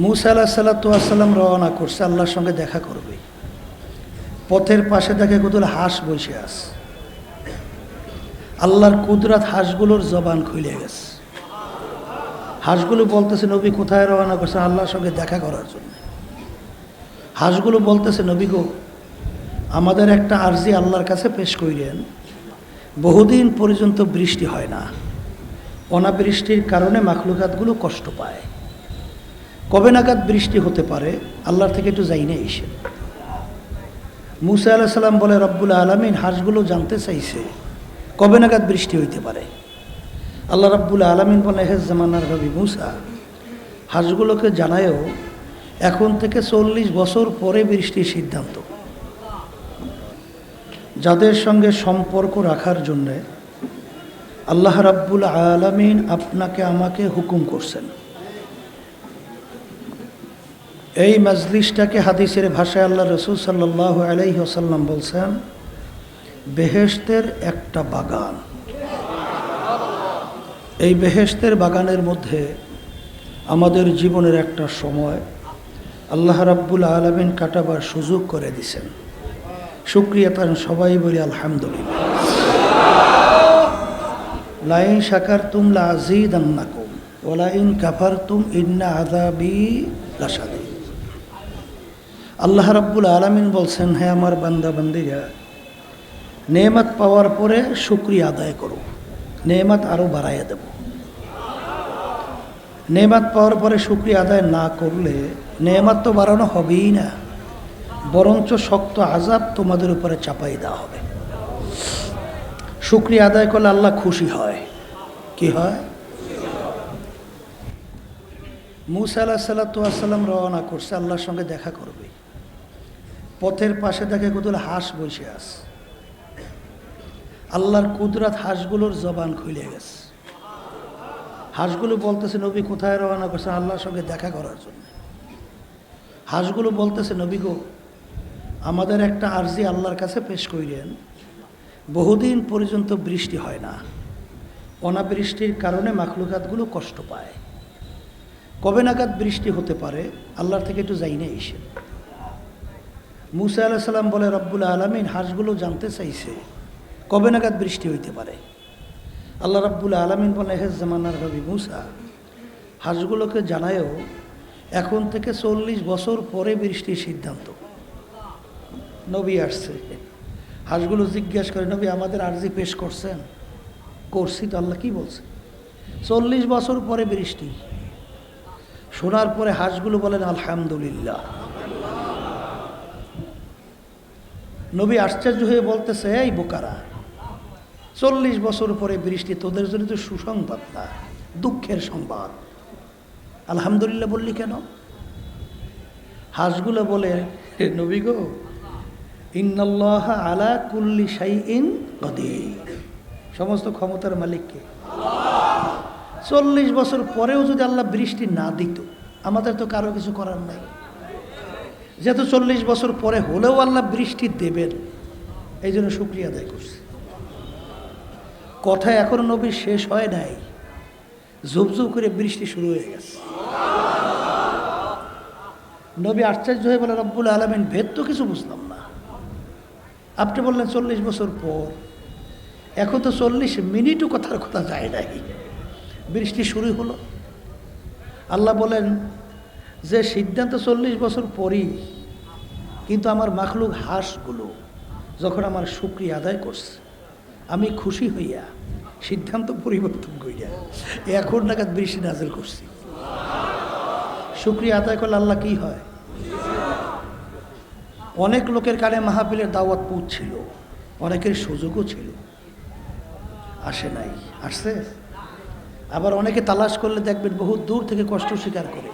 মুসা আল্লাহ সাল্লাতাম রওনা করছে, আল্লাহর সঙ্গে দেখা করবে। পথের পাশে দেখে কতগুলো হাঁস বসে আস আল্লাহর কুদরাত হাঁসগুলোর জবান খুলে গেছে। হাঁসগুলো বলতেছে, নবী কোথায় রওনা করছে? আল্লাহর সঙ্গে দেখা করার জন্য। হাঁসগুলো বলতেছে, নবী গো, আমাদের একটা আর্জি আল্লাহর কাছে পেশ করিলেন। বহুদিন পর্যন্ত বৃষ্টি হয় না। অনাবৃষ্টির কারণে মাখলুকাতগুলো কষ্ট পায়। কবে নাগাদ বৃষ্টি হতে পারে? আল্লাহর থেকে একটু যাই না এসে। মুসা আল্লাহ সাল্লাম বলে, রব্বুল আলমিন হাঁসগুলো জানতে চাইছে, কবে নাগাদ বৃষ্টি হইতে পারে? আল্লাহ রব্বুল আলমিন বলে, হে জামানার রবি মুসা, হাঁসগুলোকে জানায়ও, এখন থেকে চল্লিশ বছর পরে বৃষ্টির সিদ্ধান্ত। যাদের সঙ্গে সম্পর্ক রাখার জন্যে আল্লাহ রাব্বুল আলমিন আপনাকে আমাকে হুকুম করছেন। এই মজলিসটাকে হাদিসের ভাষায় আল্লাহ রসুল সাল্লাহ আলাইহি আসাল্লাম বলছেন, বেহেশতের একটা বাগান। এই বেহেশতের বাগানের মধ্যে আমাদের জীবনের একটা সময় আল্লাহ রাব্বুল আলমিন কাটাবার সুযোগ করে দিছেন। শুক্রিয়া তার সবাই বলি আলহামদুলিল্লাহ। লাইন শাকার তুম লাজিদ আন্নাকুম ওলাইন কাফার তুম ইন্না আদাবি লাসাদি আল্লাহ রাব্বুল আলমিন বলছেন হ্যাঁ আমার বান্দা বান্দিরা নেমাত পাওয়ার পরে শুক্রিয়া আদায় করো। নেমাত আরও বাড়াইয়া দেব। নেমাত পাওয়ার পরে শুক্রিয়া আদায় না করলে নেমাত তো বাড়ানো হবেই না, বরঞ্চ শক্ত আজাব তোমাদের উপরে চাপাই দেওয়া হবে। শুক্রিয়া আদায় করলে আল্লাহ খুশি হয়। কি হয়? মুসা আল্লাহ সাল্লাতাম রওনা করছে, আল্লাহর সঙ্গে দেখা করবে। পথের পাশে দেখে কতগুলো হাঁস বসে আস আল্লাহর কুদরাত হাঁসগুলোর জবান খুলে গেছে। হাঁসগুলো বলতেছে, নবী কোথায় রওনা করছে? আল্লাহর সঙ্গে দেখা করার জন্য। হাঁসগুলো বলতেছে, নবী গো, আমাদের একটা আর্জি আল্লাহর কাছে পেশ করিলেন। বহুদিন পর্যন্ত বৃষ্টি হয় না। অনাবৃষ্টির কারণে মাখলুকাতগুলো কষ্ট পায়। কবে নাগাদ বৃষ্টি হতে পারে? আল্লাহর থেকে একটু যাই না এসে। মুসা আলাহ সাল্লাম বলে, রব্বুল আলমিন হাঁসগুলো জানতে চাইছে। কবে নাগাদ বৃষ্টি হইতে পারে? আল্লাহ রাব্বুল আলমিন বলে হে জামানার রবি মুসা, হাঁসগুলোকে জানায়ও, এখন থেকে চল্লিশ বছর পরে বৃষ্টির সিদ্ধান্ত। নবী আসছে। হাঁসগুলো জিজ্ঞাসা করে, নবী, আমাদের আর্জি পেশ করছেন? করছি তো, আল্লাহ কি বলছে? চল্লিশ বছর পরে বৃষ্টি। শোনার পরে হাঁসগুলো বলেন, আলহামদুলিল্লাহ। নবী আশ্চর্য হয়ে বলতেছে, এই বোকারা, চল্লিশ বছর পরে বৃষ্টি তোদের জন্য তো সুসংবাদ না, দুঃখের সংবাদ। আলহামদুলিল্লাহ বললি কেন? হাঁসগুলো বলে, "হে নবী গো, ইন্নাল্লাহ আলা কুল্লি সাই ইন সমস্ত ক্ষমতার মালিককে চল্লিশ বছর পরেও যদি আল্লাহ বৃষ্টি না দিত, আমাদের তো কারও কিছু করার নাই। যেহেতু চল্লিশ বছর পরে হলেও আল্লাহ বৃষ্টি দেবেন, এই জন্য শুক্রিয়া আদায় করছে। কথা এখনও নবীর শেষ হয় নাই। ঝুপঝুপ করে বৃষ্টি শুরু হয়ে গেছে। নবী আশ্চর্য হয়ে বলে, রব্বুল আলমিন, ভেদ তো কিছু বুঝলাম না। আপনি বললেন চল্লিশ বছর পর। এখন তো চল্লিশ মিনিটও কথার কথা যায় নাই। বৃষ্টি শুরু হলো। আল্লাহ বলেন যে সিদ্ধান্ত চল্লিশ বছর পরই, কিন্তু আমার মাখলুক হাঁসগুলো যখন আমার শুক্রিয়া আদায় করছে, আমি খুশি হইয়া সিদ্ধান্ত পরিবর্তন করিয়া এখন নাগাদ বৃষ্টি নাজেল করছি। শুক্রিয়া আদায় করলে আল্লাহ কি হয়? অনেক লোকের কানে মাহাবিলের দাওয়াত পৌঁছছিল অনেকের সুযোগও ছিল। আসে নাই, আসছে। আবার অনেকে তালাশ করলে দেখবেন বহু দূর থেকে কষ্ট স্বীকার করে।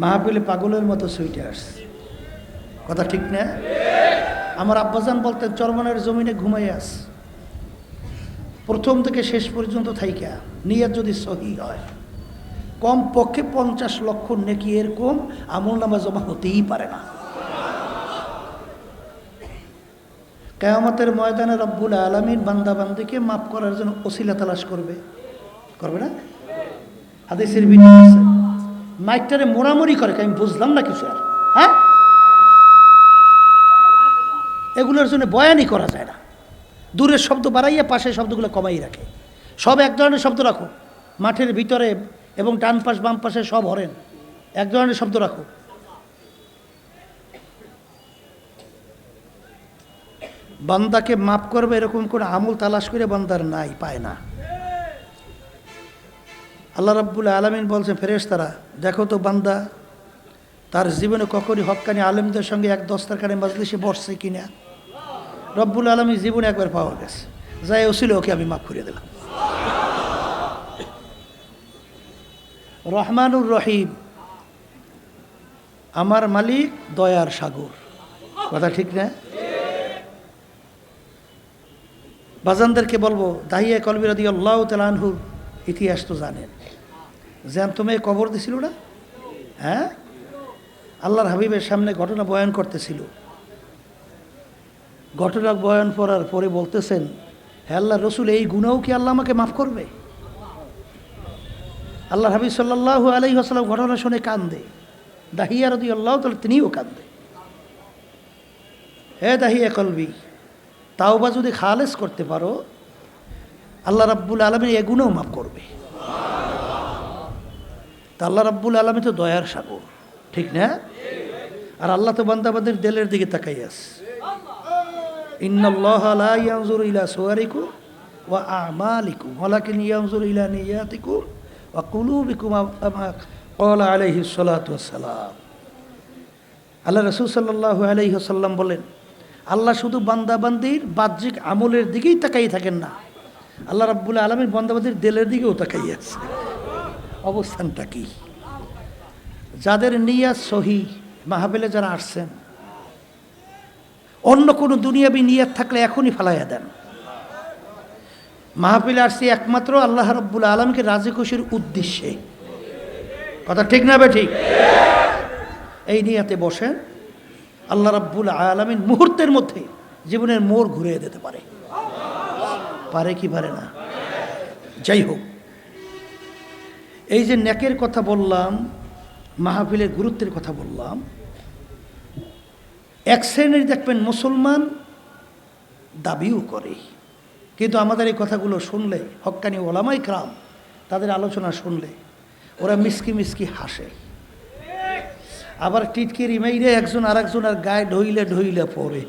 মাহাবিলে পাগলের মতো সুইটে আসছে। কথা ঠিক না? আমার আব্বাজান বলতেন চরমনের জমিনে ঘুমাই আস প্রথম থেকে শেষ পর্যন্ত থাইকা, নিয়াত যদি সহি হয়। কম পক্ষে পঞ্চাশ লক্ষ নেকি এরকম আমল নামা জমা হতেই পারে না। কেয়ামতের ময়দানে রব্বুল আলমীর বান্দাবান্দিকে মাফ করার জন্য ওসিলা তালাশ করবে। করবে না? হাদিসের ভিতরে মাইকটারে মোড়ামুড়ি করে আমি বুঝলাম না কিছু আর? হ্যাঁ? এগুলোর জন্য বয়ানই করা যায় না। দূরের শব্দ বাড়াইয়া পাশের শব্দগুলো কমাই রাখে। সব এক ধরনের শব্দ রাখো। মাঠের ভিতরে এবং ডান পাশ, বাম পাশে সব হরেন। এক ধরনের শব্দ রাখো। বান্দাকে মাফ করবে এরকম কোনো আমল তালাশ করে বান্দার নাই, পায় না। আল্লাহ রাব্বুল আলমিন বলছেন ফেরেশ তারা দেখো তো বান্দা, তার জীবনে কখনই হক্কানি আলেমদের সঙ্গে এক দস্তারখানে মাজলিসে বসছে কিনা। রব্বুল আলমী জীবনে একবার পাওয়া গেছে। যাই ওছিল ওকে আমি মাফ করে দিলাম। রহমানুর রহিম, আমার মালিক দয়ার সাগর। কথা ঠিক না? বাজানদেরকে বলব, দাহিয়া কলবিরাদি আল্লাহ তালানহুর ইতিহাস তো জানেন। জ্যান তুমি কবর দিছিল না? হ্যাঁ? আল্লাহর হাবিবের সামনে ঘটনা বয়ান করতেছিল। ঘটনা বয়ান করার পরে বলতেছেন হ্যাঁ আল্লাহ রসুল, এই গুণাও কি আল্লাহ আমাকে মাফ করবে? আল্লাহ হাবিব সাল্লাহ আলাই হাসলাম ঘটনা শুনে কান্দে। দাহিয়া রদি আল্লাহ তাহলে তিনিও কান্দে। হে দাহিয়া কলবি তাও বা যদি খালেস করতে পারো আল্লাহ রাব্বুল আলমী এগুণও মাফ করবে। তা আল্লাহ রাব্বুল আলমী তো দয়ার সাগর, ঠিক না? আর আল্লাহ তো বান্দাবাদের দেলের দিকে তাকাই আছে। ইলা ইয়ানজুরু ইলা আল্লাহ রাসূল ওয়াসাল্লাম বলেন, আল্লাহ শুধু বান্দাবান্দির বাহ্যিক আমলের দিকেই তাকাই থাকেন না। আল্লাহ রাব্বুল আলমীর বান্দাবান্দির দেলের দিকেও তাকাই আছে অবস্থানটা কি? যাদের নিয়াত সহি মাহাবেলে যারা আসছেন, অন্য কোনো দুনিয়াবি নিয়াত থাকলে এখনই ফালাইয়া দেন। মাহফিলে আসছি একমাত্র আল্লাহ রব্বুল আলমকে রাজি খুশির উদ্দেশ্যে। কথা ঠিক না ঠিক এই নিয়াতে বসেন, আল্লাহ রাব্বুল আলমিন মুহূর্তের মধ্যে জীবনের মোড় ঘুরিয়ে দিতে পারে। পারে কি পারে না। যাই হোক, এই যে ন্যাকের কথা বললাম, মাহফিলের গুরুত্বের কথা বললাম, এক শ্রেণির দেখবেন মুসলমান দাবিও করে। কিন্তু আমাদের এই কথাগুলো শুনলে, হক্কানি ওলামাই ক্রাম তাদের আলোচনা শুনলে, ওরা মিসকি মিসকি হাসে। আবার টিটকির ইমাইরে একজন আর একজন আর গায়ে ঢইলে ঢইলে পড়ে।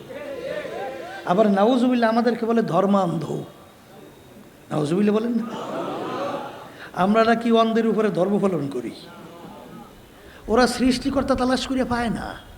আবার নাউজুবিল্লা আমাদেরকে বলে ধর্মান্ধ। নাউজুবিল্লা বলেন না? আমরা নাকি অন্ধের উপরে ধর্ম পালন করি। ওরা সৃষ্টিকর্তা তালাশ করিয়া পায় না।